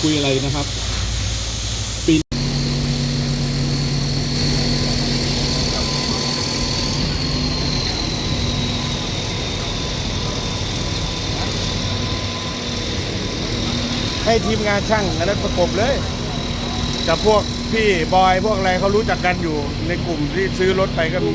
คุยอะไรนะครับปีให้ทีมงานช่างอันนั้นประกบเลยกับพวกพี่บอยพวกอะไรเขารู้จักกันอยู่ในกลุ่มที่ซื้อรถไปก็มี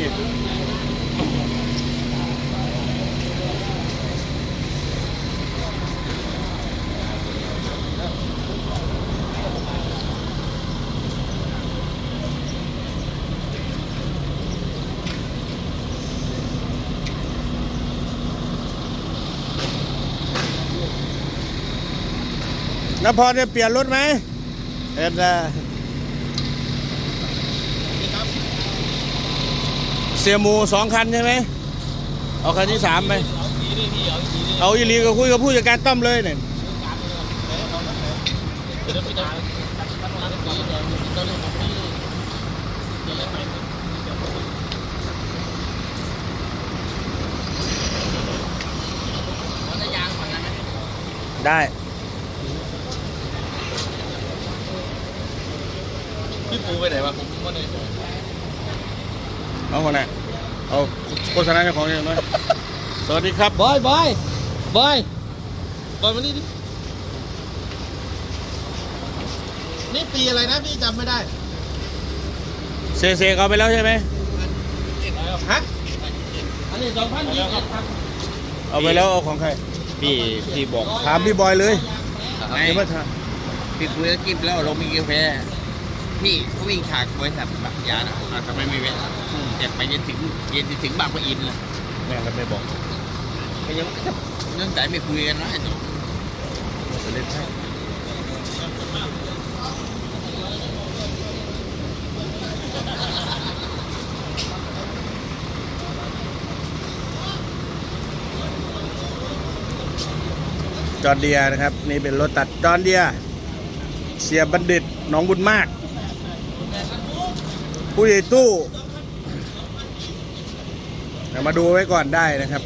นพรจะเปลี่ยนรถไหมเอ็ดนะเสียหมูสองคันใช่ไหมเอาคันที่สามไหมเอาอีหลีก็คุยกับผู้จัดการต้อมเลยเนี่ยได้ พี่ปูไปไหนวะผมว่าในเอาคนไหนเอาโฆษณาเจ้าของยังไงสวัสดีครับบอยบอยบอยบอยมานี่ดินี่ปีอะไรนะพี่จำไม่ได้เซเซเอาไปแล้วใช่ไหมฮะอันนี้สองพันยี่สิบครับเอาไปแล้วเอาของใครพี่พี่บอกถามพี่บอยเลยไงเดี๋ยวมาถามพี่คุยกับกิ๊บแล้วเรามีกาแฟ พี่เขาวิ่งฉากบริษัทบักยานะอะทำไมไม่แวะแต่ไปจนถึงเย็นจนถึงบางปะอินเลยแม่งก็ไม่บอกก็ยังเรื่องใจไม่คุยกันนะไอ้ตัวจะเล่นให้จอร์เดียนะครับ นี่เป็นรถตัดจอร์เดีย เสียบัณฑิตหนองบุญมาก ผู้ใหญ่ตู้เดี๋ยวมาดูไว้ก่อนได้นะครับ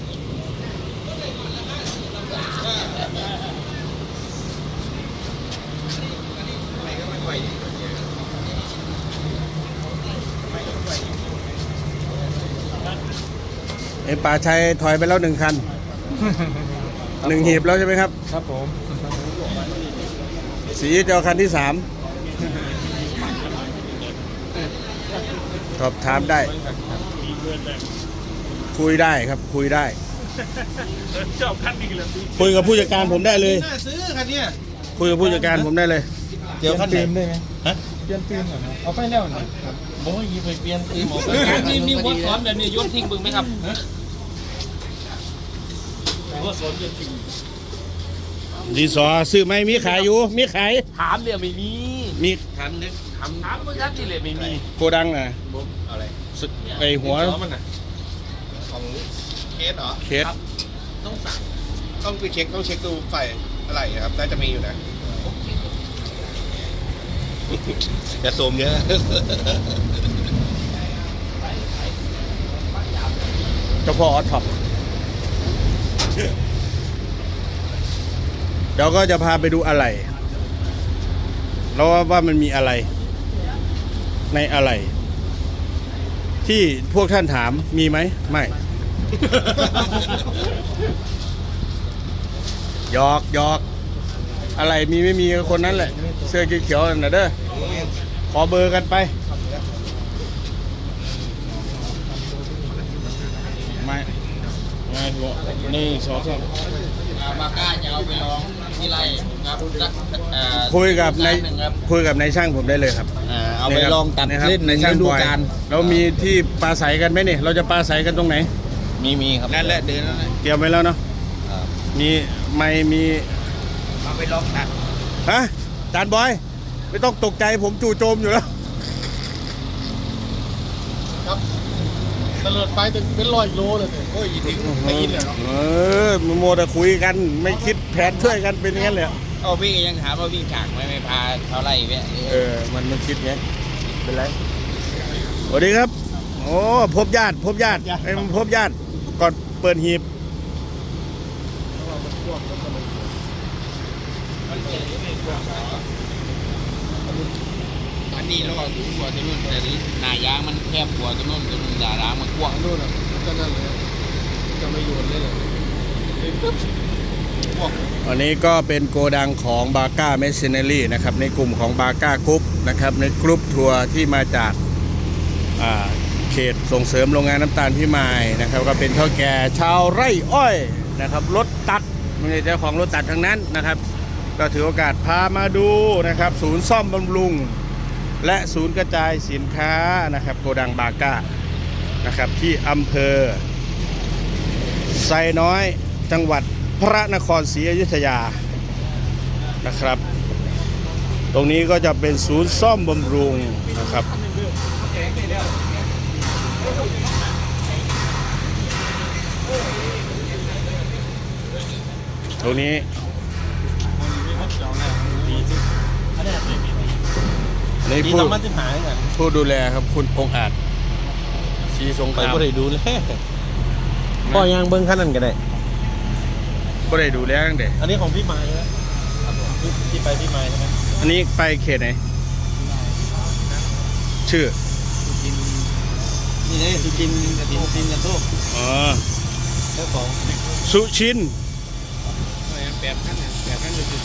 เอ็ป่าชัยถอยไปแล้วหนึ่งคันหนึ่งหีบแล้วใช่ไหมครับ ครับผม สีจะเอาคันที่สาม สอบถามได้คุยได้ครับ คุยได้ ชอบคันนี้เลยคุยกับผู้จัดการผมได้เลย น่าซื้อคันเนี้ยคุยกับผู้จัดการผมได้เลย เดี๋ยวคันไหนได้ไหมฮะเปลี่ยนฟิล์มหน่อยเอาไปแล้วหน่อยโอ้ยยิงไปเปลี่ยนตีหมดมีมีวัดสอนแบบนี้ยศทิ้งบึงไหมครับดีสอซื้อไหมมีขายอยู่ มีขายถามเนี่ยไม่มี มีทำนึกทำ ถามเมื่อกี้ที่เลยไม่มีโกดังนะอะไรสึไอหัวมันน่ะของเคสเหรอ เคสต้องสั่งต้องไปเช็คต้องเช็คดูไฟอะไรครับ น่าจะมีอยู่นะอย่าโซมเยอะเจ้าพ่อออท็อปเดี๋ยวก็จะพาไปดูอะไร แล้วว่าว่ามันมีอะไร ในอะไร ที่พวกท่านถามมีไหมไม่ หยอกหยอกอะไรมีไม่มีก็คนนั้นแหละ เสื้อเขียวๆนั่นนะเด้อขอเบอร์กันไป ไม่ไม่บอกนี่สองสามบาก้าจะเอาไปลองที่ไรครับสักเอ่อคุยกับในหนึ่งครับคุยกับในายช่างผมได้เลยครับ เอ่อเอาไปลองตัดะครับเล่นในายช่างฤดูบอยกาลเรามีที่ปลาใสกันไหมเนี่ยเราจะปลาใสกันตรงไหน มีมีครับนั่นแหละเดินนั่นแหละเตรียมไว้แล้วเนาะมีไม่มีเอาไปลองตัดฮะจานบอย ไม่ต้องตกใจผมจู่โจมอยู่แล้วตลอดไปจนเป็นร้อยโลเลยเนี่ยโอ้ยถึงไม่ยินเลยเนาะเออมันโมแต่คุยกันไม่คิดแผนช่วยกันเป็นอย่างนั้นเลย เอาพี่ยังถามว่าวิ่งฉากไหมไม่พาเขาไล่แวะเออ มันมันคิดไงเป็นไรสวัสดีครับ โอ้พบญาติพบญาติไอ้ยมันพบญาติก่อนเปิดหีบเอันนี้เราก็สูงกว่าตัวนู้นแต่หน้ายางมันแคบกว่าตัวนู้นตัวนู้นด่าร้างมันกว้างนู่นอะก็นั่นเลยจะไม่โยนเลยเลยปึ๊บ พวกอันนี้ก็เป็นโกดังของบาก้าเมชชีน n รี่นะครับในกลุ่มของบาก้ากรุ๊ปนะครับในกรุ๊ปทัวร์ที่มาจากาเขตส่งเสริมโรงงานน้ำตาลพิมายนะครับ ก็เป็นเท่าแก่ชาวไร่อ้อยนะครับรถตัดม่ใช่เจ้าของรถตัดทั้งนั้นนะครับ ก็ถือโอกาสพามาดูนะครับ ศูนย์ซ่อมบำรุง และศูนย์กระจายสินค้านะครับโกดังบาก้านะครับที่อำเภอไซน้อยจังหวัด พระนครศรีอยุธยานะครับ ตรงนี้ก็จะเป็นศูนย์ซ่อมบำรุงนะครับ ตรงนี้อันนี้ดีผู้สองพันสิบหายกันผู้ดูแลครับคุณองค์อาจชีสงคไปรามบ่ได้ดูเลยพ่อยางเบิ้งขั้นนั้นก็ได้ ก็ได้ดูแลตั้งแต่อันนี้ของพี่ไม้นะที่ที่ไปพี่ไม้ใช่ไหมอันนี้ไปเขตไหน ชื่อนี่เลยสุจินกระถิ่นจินกระโทกอ๋อเจ้าของสุชินแปดขั้นเนี่ยแปดขั้นอยู่จุด